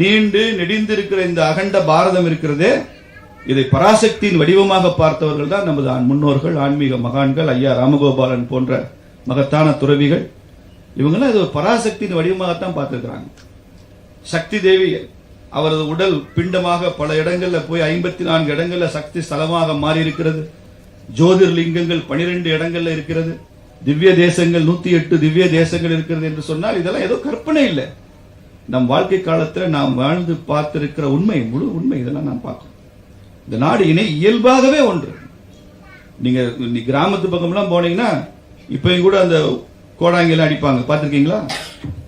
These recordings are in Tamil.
நீண்டு நெடிந்திருக்கிற இந்த அகண்ட பாரதம் இருக்கிறதே இதை பராசக்தியின் வடிவமாக பார்த்தவர்கள் தான் நமது முன்னோர்கள் ஆன்மீக மகான்கள் ஐயா ராமகோபாலன் போன்ற மகத்தான துறவிகள். இவங்கெல்லாம் இது பராசக்தியின் வடிவமாகத்தான் பார்த்துருக்கிறாங்க. சக்தி தேவி அவரது உடல் பிண்டமாக பல இடங்கள்ல போய் ஐம்பத்தி நான்கு இடங்கள்ல சக்தி ஸ்தலமாக மாறி இருக்கிறது ஜோதிர்லிங்கங்கள் பனிரெண்டு இடங்கள்ல இருக்கிறது. திவ்ய தேசங்கள் நூத்தி எட்டு திவ்ய தேசங்கள் இருக்கிறது என்று சொன்னால் இதெல்லாம் ஏதோ கற்பனை இல்லை. நம் வாழ்க்கை காலத்தில் நாம் வாழ்ந்து பார்த்திருக்கிற உண்மை முழு உண்மை இதெல்லாம் நாம் பார்க்கணும். இந்த நாடு இணை இயல்பாகவே ஒன்று. நீங்கள் கிராமத்து பக்கம்லாம் போனீங்கன்னா இப்பயும் கூட அந்த கோடாங்கெல்லாம் அடிப்பாங்க. பார்த்துருக்கீங்களா?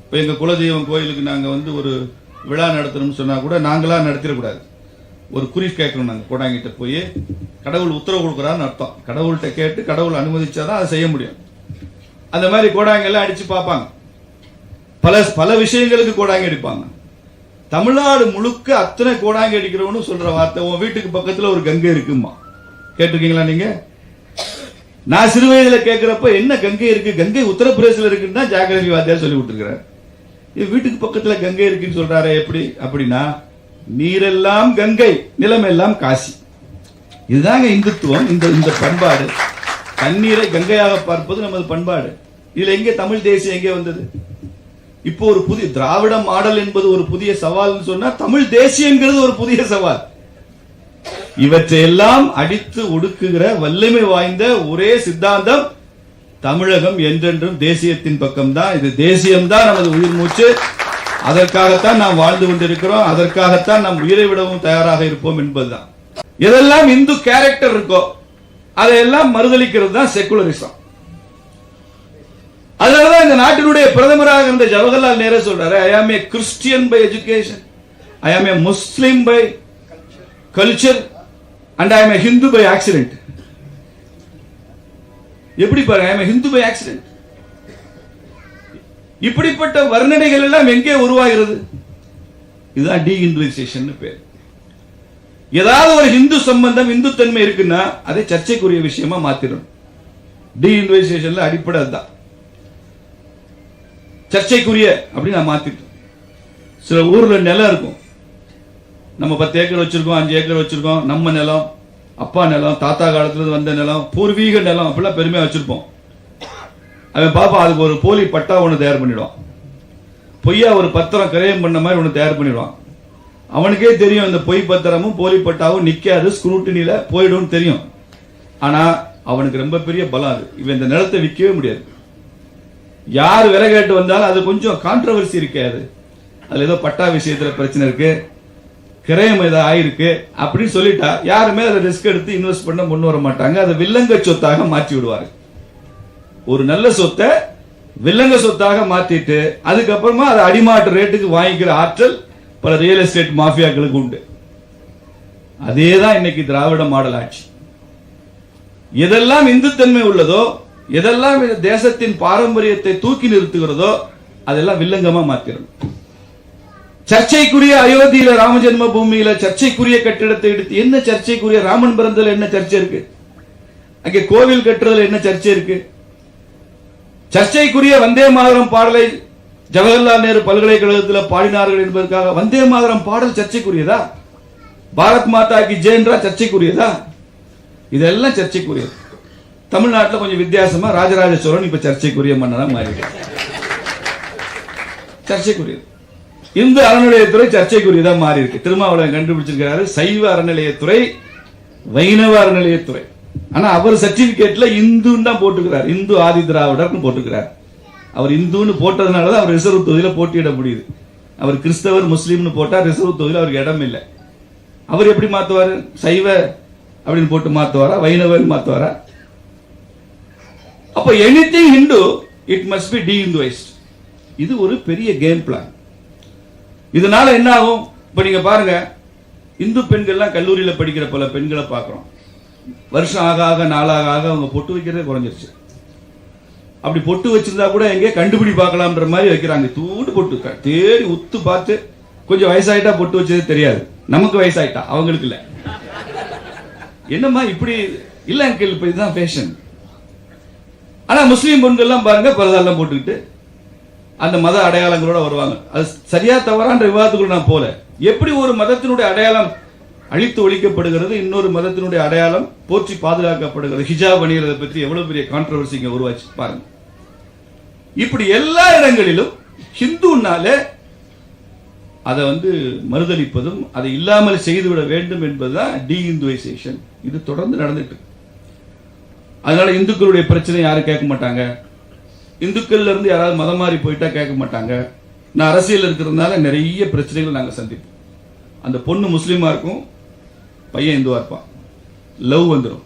இப்போ எங்கள் குலதெய்வம் கோயிலுக்கு நாங்கள் வந்து ஒரு விழா நடத்தணும்னு சொன்னால் கூட நாங்களாக நடத்திடக்கூடாது. ஒரு குறி கேட்கணும் நாங்கள் கோடாங்கிட்ட போய். கடவுள் உத்தரவு கொடுக்குறான்னு அர்த்தம். கடவுள்கிட்ட கேட்டு கடவுள் அனுமதிச்சாதான் அதை செய்ய முடியும். அந்த மாதிரி கோடாங்கெல்லாம் அடித்து பார்ப்பாங்க. பல பல விஷயங்களுக்கு கோடாங்கி அடிப்பாங்க. தமிழ்நாடு முழுக்க அத்தனை கோடாங்கி அடிக்கிறவனு சொல்ற வார்த்தை உன் வீட்டுக்கு பக்கத்துல ஒரு கங்கை இருக்குமா கேட்டிருக்கீங்களா நீங்க? நான் சிறு வயதுல கேட்கிறப்ப என்ன கங்கை இருக்கு? கங்கை உத்தரப்பிரதேசல இருக்குன்னு தான் ஜாகிரபி வாத்தியார் சொல்லி கொடுத்துருக்கிறார். இது வீட்டுக்கு பக்கத்துல கங்கை இருக்குன்னு சொல்றாரு எப்படி? அப்படின்னா நீரெல்லாம் கங்கை நிலமெல்லாம் காசி. இதுதாங்க இந்துத்துவம் இந்த இந்த பண்பாடு. தண்ணீரை கங்கையாக பார்ப்பது நமது பண்பாடு. இதுல எங்கே தமிழ் தேசியம் எங்கே வந்தது? இப்போ ஒரு புதிய திராவிட மாடல் என்பது ஒரு புதிய சவால்னு சொன்னா தமிழ் தேசியங்கிறது ஒரு புதிய சவால். இவற்றையெல்லாம் அடித்து ஒடுக்குகிற வல்லமை வாய்ந்த ஒரே சித்தாந்தம் தமிழகம் என்றென்றும் தேசியத்தின் பக்கம்தான். இது தேசியம்தான் நமது உயிர் மூச்சு. அதற்காகத்தான் நாம் வாழ்ந்து கொண்டிருக்கிறோம். அதற்காகத்தான் நாம் உயிரை விடவும் தயாராக இருப்போம் என்பதுதான். எதெல்லாம் இந்து கேரக்டர் இருக்கோ அதையெல்லாம் மறுதளிக்கிறது தான் செக்குலரிசம் அதனாலதான் இந்த நாட்டினுடைய பிரதமராக இருந்த ஜவஹர்லால் நேரு சொல்றாரு I am a Christian by education I am a Muslim by culture and I am Hindu by accident எப்படி பாருங்க I am Hindu by accident இப்படிப்பட்ட வர்ணனைகள் எல்லாம் எங்கே உருவாகிறது? இதுதான் டி இந்துவைசேஷன் பேர். ஏதாவது ஒரு ஹிந்து சம்பந்தம் இந்துத்தன்மை இருக்குன்னா அதை சர்ச்சைக்குரிய விஷயமா மாத்திடும் டி இந்துவைசேஷன்ல அடிப்படை அதுதான். சர்ச்சைக்குரிய அப்படின்னு நான் மாத்திட்டோம் சில ஊர்ல நிலம் இருக்கும். நம்ம பத்து ஏக்கர் வச்சிருக்கோம் அஞ்சு ஏக்கர் வச்சிருக்கோம் நம்ம நிலம் அப்பா நிலம் தாத்தா காலத்துல வந்த நிலம் பூர்வீக நிலம் அப்படிலாம் பெருமையா வச்சிருப்போம். அவன் பாப்பா அதுக்கு ஒரு போலி பட்டா ஒன்று தயார் பண்ணிடுவான். பொய்யா ஒரு பத்திரம் கிரயம் பண்ண மாதிரி ஒன்று தயார் பண்ணிடுவான். அவனுக்கே தெரியும் இந்த பொய் பத்திரமும் போலி பட்டாவும் நிக்காது ஸ்க்ரூட்டினில போயிடும் தெரியும். ஆனா அவனுக்கு ரொம்ப பெரிய பலம் அது. இவன் இந்த நிலத்தை விற்கவே முடியாது. யார் விலை கேட்டு வந்தாலும் அது கொஞ்சம் கான்ட்ரவர்சி இருக்காது. அதுல ஏதோ பட்டா விஷயத்துல பிரச்சனை இருக்கு. கிரயம் ஏதோ ஆயிருக்கு. அப்படின்னு சொல்லிட்டா யாருமே அதை ரிஸ்க் எடுத்து இன்வெஸ்ட் பண்ண முன் வர மாட்டாங்க. அதை வில்லங்க சொத்தாக மாற்றி விடுவாங்க ஒரு நல்ல சொத்தை வில்லங்க சொத்தாக மாத்திட்டு அதுக்கப்புறமா அதை அடிமாட்டு ரேட்டுக்கு வாங்கிக்கிற ஆற்றல் பல ரியல் எஸ்டேட் மாஃபியாக்களுக்கு உண்டு. அதே தான் இன்னைக்கு திராவிட மாடல் ஆட்சி. எதெல்லாம் இந்துத்தன்மை உள்ளதோ எதெல்லாம் இந்த தேசத்தின் பாரம்பரியத்தை தூக்கி நிறுத்துகிறதோ அதெல்லாம் வில்லங்கமா மாத்திரணும். சர்ச்சைக்குரிய அயோத்தியில ராம ஜென்ம பூமியில சர்ச்சைக்குரிய கட்டிடத்தை எடுத்து என்ன சர்ச்சைக்குரிய ராமன் பிறந்ததுல என்ன சர்ச்சை இருக்கு? அங்கே கோவில் கட்டுறதுல என்ன சர்ச்சை இருக்கு? சர்ச்சைக்குரிய வந்தே மாதரம் பாடலை ஜவஹர்லால் நேரு பல்கலைக்கழகத்தில் பாடினார்கள் என்பதற்காக வந்தே மாதரம் பாடல் சர்ச்சைக்குரியதா? பாரத் மாதா கி ஜெயன்றா சர்ச்சைக்குரியதா? இதெல்லாம் சர்ச்சைக்குரியது. தமிழ்நாட்டில் கொஞ்சம் வித்தியாசமா ராஜராஜ சோழன் இப்ப சர்ச்சைக்குரிய மன்னராக மாறிட்டார். சர்ச்சைக்குரியது. இந்து அறநிலையத்துறை சர்ச்சைக்குரியதா மாறி இருக்கு திருமாவளவன் கண்டுபிடிச்சிருக்கிறாரு சைவ அறநிலையத்துறை வைணவ அறநிலையத்துறை. ஆனா அவர் சர்டிபிகேட்ல இந்துன்னு தான் போட்டுக்கிறார். இந்து ஆதி திராவிடர்னு போட்டுக்கிறார். அவர் இந்துன்னு போட்டதுனால தான் அவர் ரிசர்வ் தொகுதியில போட்டியிட முடியுது. அவர் கிறிஸ்தவர் முஸ்லீம்னு போட்டா ரிசர்வ் தொகுதியில் அவருக்கு இடம் இல்லை. அவர் எப்படி மாத்துவாரு? சைவ அப்படின்னு போட்டு மாத்துவாரா? வைணவன் மாத்துவாரா? அப்ப anything Hindu it must be dehinduised இது ஒரு பெரிய கேம் பிளான் இதனால என்ன ஆகும் இப்ப நீங்க பாருங்க இந்து பெண்கள்லாம் கல்லூரியில படிக்கிற பல பெண்களை பார்க்குறோம். வருஷம் ஆக ஆக நாளாக ஆக அவங்க பொட்டு வைக்கிறதே குறைஞ்சிருச்சு. அப்படி பொட்டு வச்சிருந்தா கூட எங்கே கண்டுபிடி பார்க்கலாம்ன்ற மாதிரி வைக்கிறாங்க. தூண்டு பொட்டு தேடி உத்து பார்த்து கொஞ்சம் வயசாயிட்டா பொட்டு வச்சது தெரியாது. நமக்கு வயசாயிட்டா அவங்களுக்கு இல்ல. என்னம்மா இப்படி இல்லை அங்கிள் இப்ப இதுதான் ஃபேஷன் ஆனா முஸ்லீம் பெண்கள்லாம் பாருங்க பரதாலாம் போட்டுக்கிட்டு அந்த மத அடையாளங்களோட வருவாங்க. அது சரியா தவறான்ற விவாதத்துக்குள்ள நான் போல. எப்படி ஒரு மதத்தினுடைய அடையாளம் அழித்து ஒழிக்கப்படுகிறது இன்னொரு மதத்தினுடைய அடையாளம் போற்றி பாதுகாக்கப்படுகிறது ஹிஜாப் அணிகிறதை பற்றி எவ்வளவு பெரிய கான்ட்ரவர்சி இங்க உருவாச்சு பாருங்க. இப்படி எல்லா இடங்களிலும் ஹிந்துனாலே அதை வந்து மறுதளிப்பதும் அதை இல்லாமல் செய்துவிட வேண்டும் என்பதுதான் டி இந்துவைசேஷன் இது தொடர்ந்து நடந்துட்டு இருக்கு. அதனால இந்துக்களுடைய பிரச்சனை யாரும் கேட்க மாட்டாங்க. இந்துக்கள்ல இருந்து யாராவது மதம் மாறி போயிட்டா கேட்க மாட்டாங்க. நான் அரசியல் இருக்கிறதுனால நிறைய பிரச்சனைகள் நாங்கள் சந்திப்போம். அந்த பொண்ணு முஸ்லீமா இருக்கும் பையன் இந்துவா இருப்பான். லவ் வந்துடும்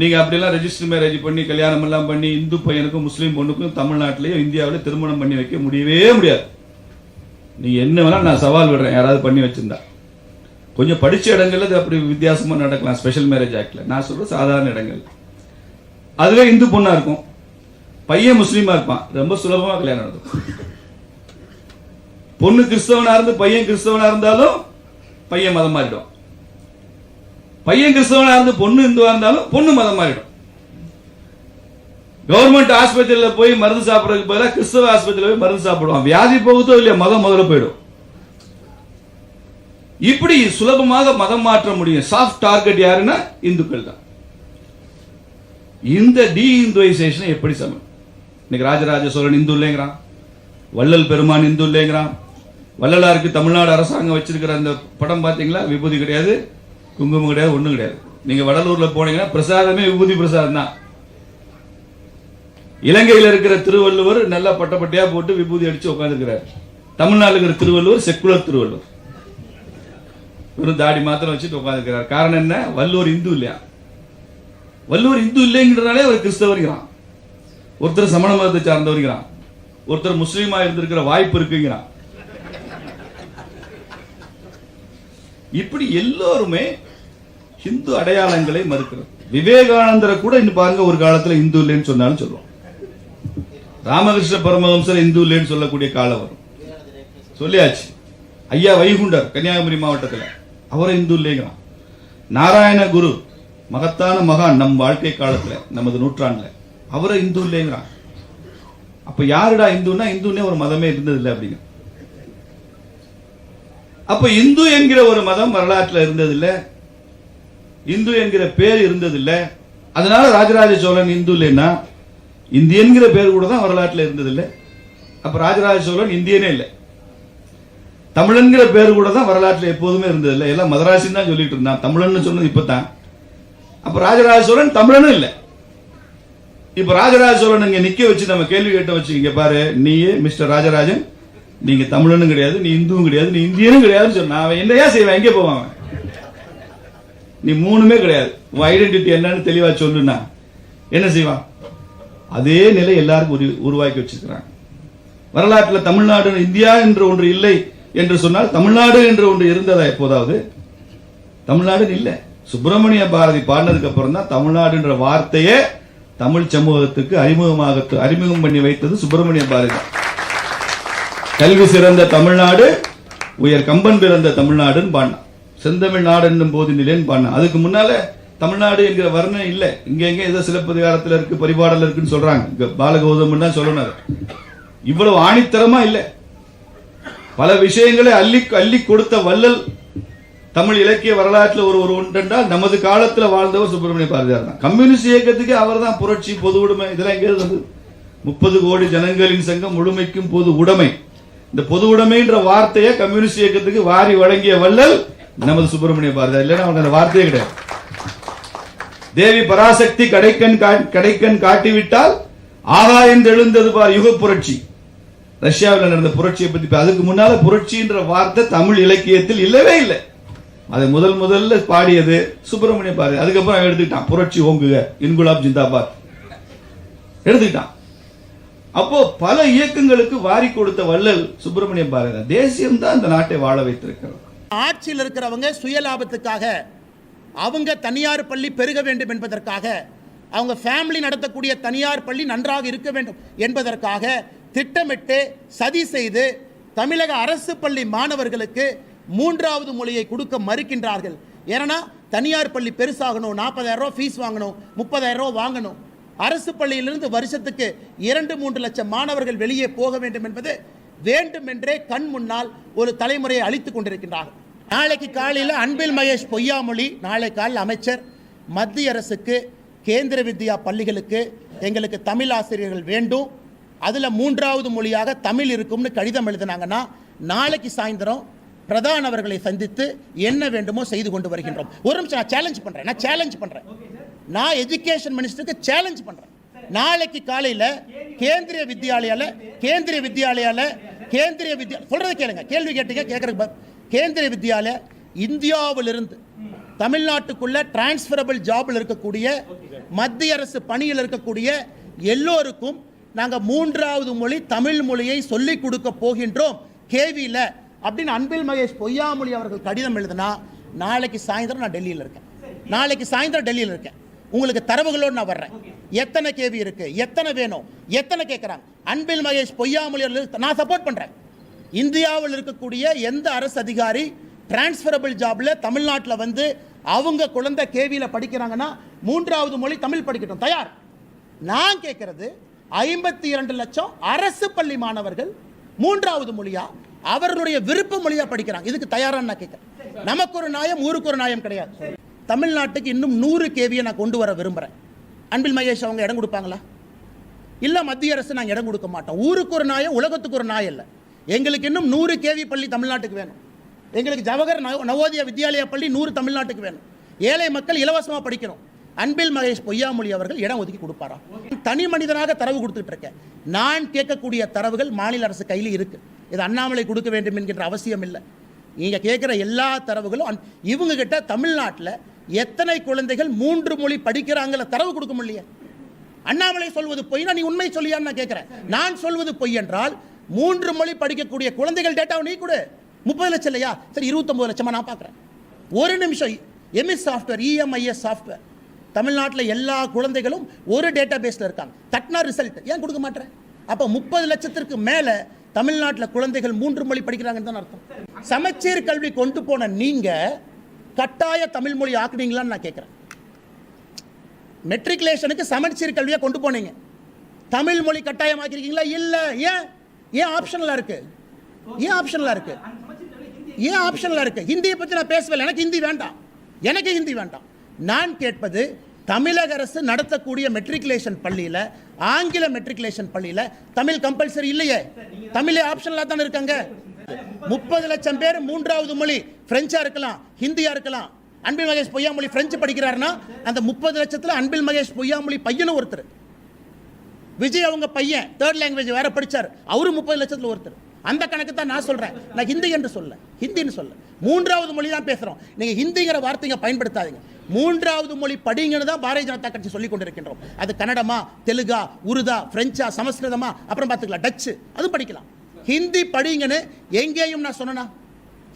நீங்க அப்படிலாம் ரெஜிஸ்டர் மேரேஜ் பண்ணி கல்யாணம் எல்லாம் பண்ணி இந்து பையனுக்கும் முஸ்லீம் பொண்ணுக்கும் தமிழ்நாட்டிலேயும் இந்தியாவிலேயே திருமணம் பண்ணி வைக்க முடியவே முடியாது. நீ என்ன வேணா நான் சவால் விடுறேன். யாராவது பண்ணி வச்சிருந்தா. கொஞ்சம் படிச்ச இடங்கள்ல அது அப்படி வித்தியாசமா நடக்கலாம். ஸ்பெஷல் மேரேஜ் ஆக்ட்ல நான் சொல்றேன் சாதாரண இடங்கள் அதுவே இந்து பொண்ணா இருக்கும். பையன் முஸ்லீமா இருப்பான். ரொம்ப சுலபமா கல்யாணம் நடக்கும். பொண்ணு கிறிஸ்தவனா இருந்து பையன் கிறிஸ்தவனா இருந்தாலும் பையன் மதம் மாறிடும். பையன் கிறிஸ்தவனா இருந்து பொண்ணு இந்துவா இருந்தாலும் பொண்ணு மதம் மாறிடும். கவர்மெண்ட் ஆஸ்பத்திரியில போய் மருந்து சாப்பிடறதுக்கு பதிலாக கிறிஸ்தவ ஆஸ்பத்திரியில போய் மருந்து சாப்பிடுவான். வியாதி போகுதோ இல்லையா மதம் முதல்ல போயிடும். இப்படி சுலபமாக மதம் மாற்ற முடியும். சாஃப்ட் டார்கெட் யாருன்னா இந்துக்கள் தான் இந்த டி எப்படி சமம் இன்னைக்கு ராஜராஜ சோழன் இந்து இல்லைங்கிறான். வள்ளல் பெருமான் இந்து இல்லைங்கிறான். வள்ளலாருக்கு தமிழ்நாடு அரசாங்கம் வச்சிருக்கிற அந்த படம் பார்த்தீங்களா விபூதி கிடையாது குங்குமம் கிடையாது ஒன்றும் கிடையாது. நீங்க வடலூர்ல போனீங்கன்னா பிரசாதமே விபூதி பிரசாதம் தான். இலங்கையில் இருக்கிற திருவள்ளுவர் நல்லா பட்டப்பட்டையா போட்டு விபூதி அடிச்சு உட்காந்துருக்கிறார் தமிழ்நாட்டில் இருக்கிற திருவள்ளுவர் செக்குலர் திருவள்ளுவர். வெறும் தாடி மாத்திரம் வச்சுட்டு உட்காந்துருக்கிறார் காரணம் என்ன? வள்ளுவர் இந்து இல்லையா? வள்ளுவர் இந்து இல்லைங்கிறனாலே அவர் கிறிஸ்தவருங்கிறான் ஒருத்தர் சமண மதத்தை சார்ந்தவருங்கிறான் ஒருத்தர் முஸ்லீமா இருந்திருக்கிற வாய்ப்பு இருக்குங்கிறான். இப்படி எல்லோருமே ஹிந்து அடையாளங்களை மறுக்கிறது. விவேகானந்தரை கூட இன்னும் பாருங்க ஒரு காலத்துல இந்து இல்லைன்னு சொன்னாலும் சொல்லுவோம் ராமகிருஷ்ண பரமஹம்சர் இந்து இல்லைன்னு சொல்லக்கூடிய காலம் வரும். சொல்லியாச்சு. ஐயா வைகுண்டர் கன்னியாகுமரி மாவட்டத்துல. அவரை இந்து இல்லைங்கிறான். நாராயண குரு மகத்தான மகான் நம் வாழ்க்கை காலத்துல நமது நூற்றாண்டுல. அவரை இந்து இல்லைங்கிறான். அப்ப யாருடா இந்துன்னா இந்துன்னே ஒரு மதமே இருந்தது இல்லை அப்படிங்க அப்ப இந்து என்கிற ஒரு மதம் வரலாற்றுல இருந்ததில்லை. இந்து என்கிற பேர் இருந்ததில்லை. அதனால ராஜராஜ சோழன் இந்து இல்லைன்னா இந்தியன்கிற பேர் கூட தான் வரலாற்றுல இல்ல அப்ப ராஜராஜ சோழன் இந்தியனே இல்லை. தமிழன்கிற பேர் கூட தான் வரலாற்றுல எப்போதுமே இருந்ததில்லை. எல்லாம் மதராசின்னு தான் சொல்லிட்டு இருந்தான். தமிழன்னு சொன்னது இப்பதான் அப்ப ராஜராஜ சோழன் தமிழனும் இல்லை. இப்ப ராஜராஜ சோழன் இங்க நிக்க வச்சு நம்ம கேள்வி கேட்ட வச்சு இங்க பாரு நீயே மிஸ்டர் ராஜராஜன் நீங்க தமிழனும் கிடையாது நீ இந்துவும் கிடையாது நீ இந்தியனும் கிடையாதுன்னு சொன்ன. அவன் என்னையா செய்வான்? எங்க போவான் நீ மூணுமே கிடையாது. உன் ஐடென்டிட்டி என்னன்னு தெளிவா சொல்லுனா என்ன செய்வான்? அதே நிலை எல்லாருக்கும் உரு- உருவாக்கி வச்சிருக்கிறாங்க வரலாற்றுல தமிழ்நாடு இந்தியா என்று ஒன்று இல்லை என்று சொன்னால் தமிழ்நாடு என்று ஒன்று இருந்ததா எப்போதாவது? தமிழ்நாடு இல்லை. சுப்பிரமணிய பாரதி பாடினதுக்கு அப்புறம் தான் தமிழ்நாடுன்ற வார்த்தையே தமிழ் சமூகத்துக்கு அறிமுகமாக அறிமுகம் பண்ணி வைத்தது சுப்பிரமணிய பாரதி கல்வி சிறந்த தமிழ்நாடு உயர் கம்பன் பிறந்த தமிழ்நாடுன்னு பாடினான். செந்தமிழ் நாடு என்னும் போது நிலைன்னு பாடினான். அதுக்கு முன்னால தமிழ்நாடு என்கிற வர்ணம் இல்ல. இங்க எங்க ஏதோ சிலப்பதிகாரத்துல இருக்கு பரிபாடல இருக்குன்னு சொல்றாங்க. பாலகௌதம் தான் சொல்லணும் இவ்வளவு ஆணித்தரமா இல்லை. பல விஷயங்களை அள்ளி அள்ளி கொடுத்த வள்ளல் தமிழ் இலக்கிய வரலாற்றுல ஒரு ஒரு ஒன்றென்றால் நமது காலத்துல வாழ்ந்தவர் சுப்பிரமணிய பாரதியார் தான். கம்யூனிஸ்ட் இயக்கத்துக்கு அவர் தான் புரட்சி பொது உடைமை இதெல்லாம் எங்கே இருந்தது முப்பது கோடி ஜனங்களின் சங்கம் முழுமைக்கும் பொது உடைமை. இந்த பொது உடைமைன்ற வார்த்தையை கம்யூனிஸ்ட் இயக்கத்துக்கு வாரி வழங்கிய வள்ளல் நமது சுப்பிரமணிய பாரதியார். இல்லைன்னா அவங்க அந்த வார்த்தையே கிடையாது. தேவி பராசக்தி கடைக்கண் கடைக்கண் காட்டிவிட்டால் ஆதாயம் எழுந்தது பார் யுக புரட்சி. ரஷ்யாவில் நடந்த புரட்சியை பத்தி அதுக்கு முன்னால புரட்சின்ற வார்த்தை தமிழ் இலக்கியத்தில் இல்லவே இல்லை. அதை முதல் முதல்ல பாடியது சுப்பிரமணிய பாரதி அதுக்கப்புறம் எடுத்துக்கிட்டான். புரட்சி ஓங்குக இன்குலாப் ஜிந்தாபாத். எடுத்துக்கிட்டான். அப்போ பல இயக்கங்களுக்கு வாரி கொடுத்த வள்ளல் சுப்பிரமணிய பாரதி தேசியம் தான் இந்த நாட்டை வாழ வைத்திருக்கிறது. ஆட்சியில் இருக்கிறவங்க சுயலாபத்துக்காக அவங்க தனியார் பள்ளி பெருக வேண்டும் என்பதற்காக அவங்க ஃபேமிலி நடத்தக்கூடிய தனியார் பள்ளி நன்றாக இருக்க வேண்டும் என்பதற்காக திட்டமிட்டு சதி செய்து தமிழக அரசு பள்ளி மாணவர்களுக்கு மூன்றாவது மொழியை கொடுக்க மறுக்கின்றார்கள். ஏன்னா தனியார் பள்ளி பெருசாகணும் நாற்பதாயிரம் ரூபா ஃபீஸ் வாங்கணும் முப்பதாயிரம் ரூபா வாங்கணும். அரசு பள்ளியிலிருந்து வருஷத்துக்கு இரண்டு மூன்று லட்சம் மாணவர்கள் வெளியே போக வேண்டும் என்பது வேண்டுமென்றே கண் முன்னால் ஒரு தலைமுறையை அழித்துக் கொண்டிருக்கின்றார்கள். நாளைக்கு காலையில் அன்பில் மகேஷ் பொய்யாமொழி நாளை காலையில் அமைச்சர் மத்திய அரசுக்கு கேந்திர வித்யா பள்ளிகளுக்கு எங்களுக்கு தமிழ் ஆசிரியர்கள் வேண்டும். அதில் மூன்றாவது மொழியாக தமிழ் இருக்கும்னு கடிதம் எழுதினாங்கன்னா நாளைக்கு சாயந்தரம் பிரதான் அவர்களை சந்தித்து என்ன வேண்டுமோ செய்து கொண்டு வருகின்றோம். ஒரு நிமிஷம் நான் சேலஞ்ச் பண்றேன் நான் சேலஞ்ச் பண்றேன். நான் எஜுகேஷன் மினிஸ்டருக்கு சேலஞ்ச் பண்றேன். நாளைக்கு காலையில கேந்திரிய வித்யாலயால கேந்திரிய வித்யாலயால கேந்திரிய வித்யா சொல்கிறத கேளுங்க. கேள்வி கேட்டீங்க கேட்கறதுக்கு கேந்திரிய வித்யாலய இந்தியாவிலிருந்து தமிழ்நாட்டுக்குள்ள டிரான்ஸ்ஃபரபிள் ஜாபில் இருக்கக்கூடிய மத்திய அரசு பணியில் இருக்கக்கூடிய எல்லோருக்கும் நாங்கள் மூன்றாவது மொழி தமிழ் மொழியை சொல்லிக் கொடுக்க போகின்றோம். கேவியில் அப்படின்னு அன்பில் மகேஷ் பொய்யாமொழி அவர்கள் கடிதம் எழுதினா நாளைக்கு சாயந்தரம் நான் டெல்லியில் இருக்கேன். நாளைக்கு சாயந்தரம் டெல்லியில் இருக்கேன். உங்களுக்கு தரவுகளோடு நான் வர்றேன். எத்தனை கேவி இருக்கு? எத்தனை வேணும்? எத்தனை கேட்குறாங்க அன்பில் மகேஷ் பொய்யாமொழி அவர்கள் நான் சப்போர்ட் பண்ணுறேன் இந்தியாவில் இருக்கக்கூடிய எந்த அரசு அதிகாரி டிரான்ஸ்ஃபரபிள் ஜாப்ல தமிழ்நாட்டில் வந்து அவங்க குழந்தை கேவியில் படிக்கிறாங்கன்னா மூன்றாவது மொழி தமிழ் படிக்கட்டும். தயார். நான் கேட்கறது ஐம்பத்தி இரண்டு லட்சம் அரசு பள்ளி மாணவர்கள் மூன்றாவது மொழியா? அவர்களுடைய விருப்ப மொழியா படிக்கிறாங்க. இதுக்கு தயாரான்னு நான் கேட்குறேன். நமக்கு ஒரு நியாயம் ஊருக்கு ஒரு நியாயம் கிடையாது. தமிழ்நாட்டுக்கு இன்னும் நூறு கேவியை நான் கொண்டு வர விரும்புறேன். அன்பில் மகேஷ் அவங்க இடம் கொடுப்பாங்களா? இல்ல மத்திய அரசு நாங்கள் இடம் கொடுக்க மாட்டோம். ஊருக்கு ஒரு நாயம் உலகத்துக்கு ஒரு நாயம் இல்லை. எங்களுக்கு இன்னும் நூறு கேவி பள்ளி தமிழ்நாட்டுக்கு வேணும். எங்களுக்கு ஜவஹர் நவ- நவோதயா வித்யாலயா பள்ளி நூறு தமிழ்நாட்டுக்கு வேணும். ஏழை மக்கள் இலவசமாக படிக்கணும். அன்பில் மகேஷ் பொய்யாமொழி அவர்கள் இடம் ஒதுக்கி கொடுப்பாரா? தனி மனிதனாக தரவு கொடுத்துட்டு இருக்கேன். நான் கேட்கக்கூடிய தரவுகள் மாநில அரசு கையில் இருக்கு. இது அண்ணாமலை கொடுக்க வேண்டும் என்கின்ற அவசியம் இல்லை. நீங்க கேட்குற எல்லா தரவுகளும் இவங்கக்கிட்ட தமிழ்நாட்டில் எத்தனை குழந்தைகள் மூன்று மொழி படிக்கிறாங்கள தரவு கொடுக்க முடியல அண்ணாமலை சொல்வது பொய்னா நீ உண்மை சொல்லியான்னு நான் கேட்குறேன் நான் சொல்வது பொய் என்றால் மூன்று மொழி படிக்கக்கூடிய குழந்தைகள் டேட்டாவை நீ கொடு. முப்பது லட்சம் இல்லையா? சரி இருபத்தொம்பது லட்சமாக நான் பார்க்குறேன் ஒரு நிமிஷம் எம்எஸ் சாஃப்ட்வேர் இஎம்ஐஎஸ் சாஃப்ட்வேர். தமிழ்நாட்டில் எல்லா குழந்தைகளும் ஒரு டேட்டா பேஸில் இருக்காங்க. தட்னா ரிசல்ட் ஏன் கொடுக்க மாட்டேறேன் அப்போ முப்பது லட்சத்திற்கு மேலே தமிழ்நாட்டில் குழந்தைகள் மூன்று மொழி படிக்கிறாங்கன்னு தான் அர்த்தம். சமச்சீர் கல்வி கொண்டு போன நீங்க கட்டாய தமிழ் மொழி ஆக்குனீங்களான்னு நான் கேட்குறேன் மெட்ரிகுலேஷனுக்கு சமச்சீர் கல்வியை கொண்டு போனீங்க. தமிழ் மொழி கட்டாயமாக்கிருக்கீங்களா? இல்லை. ஏன்? ஏன் ஆப்ஷனலாக இருக்கு? ஏன் ஆப்ஷனலாக இருக்கு? ஏன் ஆப்ஷனலாக இருக்கு? ஹிந்தியை பத்தி நான் பேசவில்லை. எனக்கு ஹிந்தி வேண்டாம். எனக்கு ஹிந்தி வேண்டாம். நான் கேட்பது தமிழக அரசு நடத்தக்கூடிய மெட்ரிகுலேஷன் பள்ளியில ஆங்கில மெட்ரிகுலேஷன் பள்ளியில தமிழ் கம்பல்சரி இல்லையே. தமிழே ஆப்ஷனலா தானே இருக்காங்க. முப்பது லட்சம் பேர் மூன்றாவது மொழி ஃப்ரெஞ்சாக இருக்கலாம் ஹிந்தியாக இருக்கலாம். அன்பில் மகேஷ் பொய்யாமொழி ஃப்ரெஞ்சு படிக்கிறாருன்னா அந்த முப்பது லட்சத்தில் அன்பில் மகேஷ் பொய்யாமொழி பையனும் ஒருத்தர். விஜய் அவங்க பையன் தேர்ட் லாங்குவேஜ் வேற படிச்சார். அவரும் முப்பது லட்சத்தில் ஒருத்தர். அந்த கணக்கு தான் நான் சொல்கிறேன் நான் ஹிந்தி என்று சொல்ல ஹிந்தின்னு சொல்ல மூன்றாவது மொழி தான் பேசுகிறோம் நீங்கள் ஹிந்திங்கிற வார்த்தைங்க பயன்படுத்தாதீங்க. மூன்றாவது மொழி படிங்கன்னு தான் பாரதிய ஜனதா கட்சி சொல்லிக் கொண்டிருக்கின்றோம். அது கன்னடமா தெலுங்கா உருதா பிரெஞ்சா சமஸ்கிருதமா அப்புறம் பார்த்துக்கலாம். டச்சு. அதுவும் படிக்கலாம். ஹிந்தி படிங்கன்னு எங்கேயும் நான் சொன்னனா?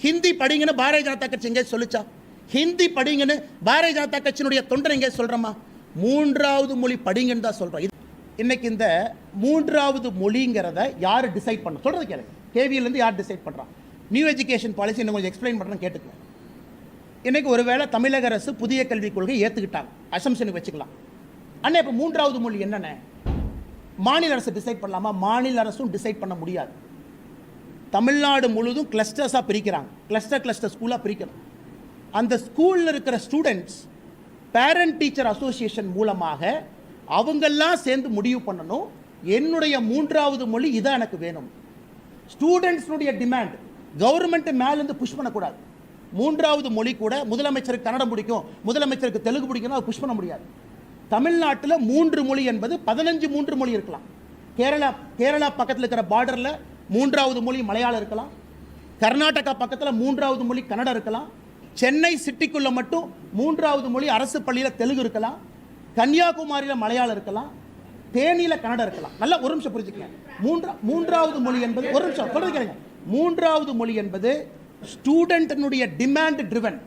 ஹிந்தி படிங்கன்னு பாரதிய ஜனதா கட்சி எங்கே சொல்லிச்சா? ஹிந்தி படிங்கன்னு பாரதிய ஜனதா கட்சியினுடைய தொண்டர் எங்கே சொல்கிறோமா மூன்றாவது மொழி படிங்கன்னு தான் சொல்கிறோம் இன்னைக்கு இந்த மூன்றாவது மொழிங்கிறத யார் டிசைட் பண்ண? சொல்கிறது கேளுங்க. கேவியிலேருந்து யார் டிசைட் பண்ணுறான் நியூ எஜுகேஷன் பாலிசி இன்னும் கொஞ்சம் எக்ஸ்பிளைன் பண்றேன் கேட்டுக்கோங்க. இன்னைக்கு ஒருவேளை தமிழக அரசு புதிய கல்விக் கொள்கை ஏற்றுக்கிட்டாங்க அசம்சனுக்கு வச்சுக்கலாம். அண்ணா இப்போ மூன்றாவது மொழி என்னென்ன மாநில அரசு டிசைட் பண்ணலாமா? மாநில அரசும் டிசைட் பண்ண முடியாது. தமிழ்நாடு முழுதும் கிளஸ்டர்ஸாக பிரிக்கிறாங்க. கிளஸ்டர் கிளஸ்டர் ஸ்கூலாக பிரிக்கணும். அந்த ஸ்கூலில் இருக்கிற ஸ்டூடெண்ட்ஸ் பேரண்ட் டீச்சர் அசோசியேஷன் மூலமாக அவங்கெல்லாம் சேர்ந்து முடிவு பண்ணணும். என்னுடைய மூன்றாவது மொழி இதான் எனக்கு வேணும். ஸ்டூடெண்ட்ஸ்னுடைய டிமாண்ட் கவர்மெண்ட் மேலேருந்து புஷ் பண்ணக்கூடாது. மூன்றாவது மொழி கூட முதலமைச்சருக்கு கன்னடம் பிடிக்கும். முதலமைச்சருக்கு தெலுங்கு பிடிக்கும் அது புஷ் பண்ண முடியாது. தமிழ்நாட்டில் மூன்று மொழி என்பது பதினஞ்சு மூன்று மொழி இருக்கலாம். கேரளா கேரளா பக்கத்தில் இருக்கிற பார்டரில் மூன்றாவது மொழி மலையாளம் இருக்கலாம். கர்நாடகா பக்கத்தில் மூன்றாவது மொழி கன்னடம் இருக்கலாம். சென்னை சிட்டிக்குள்ளே மட்டும் மூன்றாவது மொழி அரசு பள்ளியில் தெலுங்கு இருக்கலாம். கன்னியாகுமரியில் மலையாளம் இருக்கலாம். தேனியில் கன்னடம் இருக்கலாம். நல்லா ஒரு நிமிஷம் புரிஞ்சுக்கங்க. மூன்றா மூன்றாவது மொழி என்பது ஒரு நிமிஷம் சொல்றது கேளுங்க. மூன்றாவது மொழி என்பது ஸ்டூடெண்ட்டினுடைய டிமாண்ட் ட்ரிவன்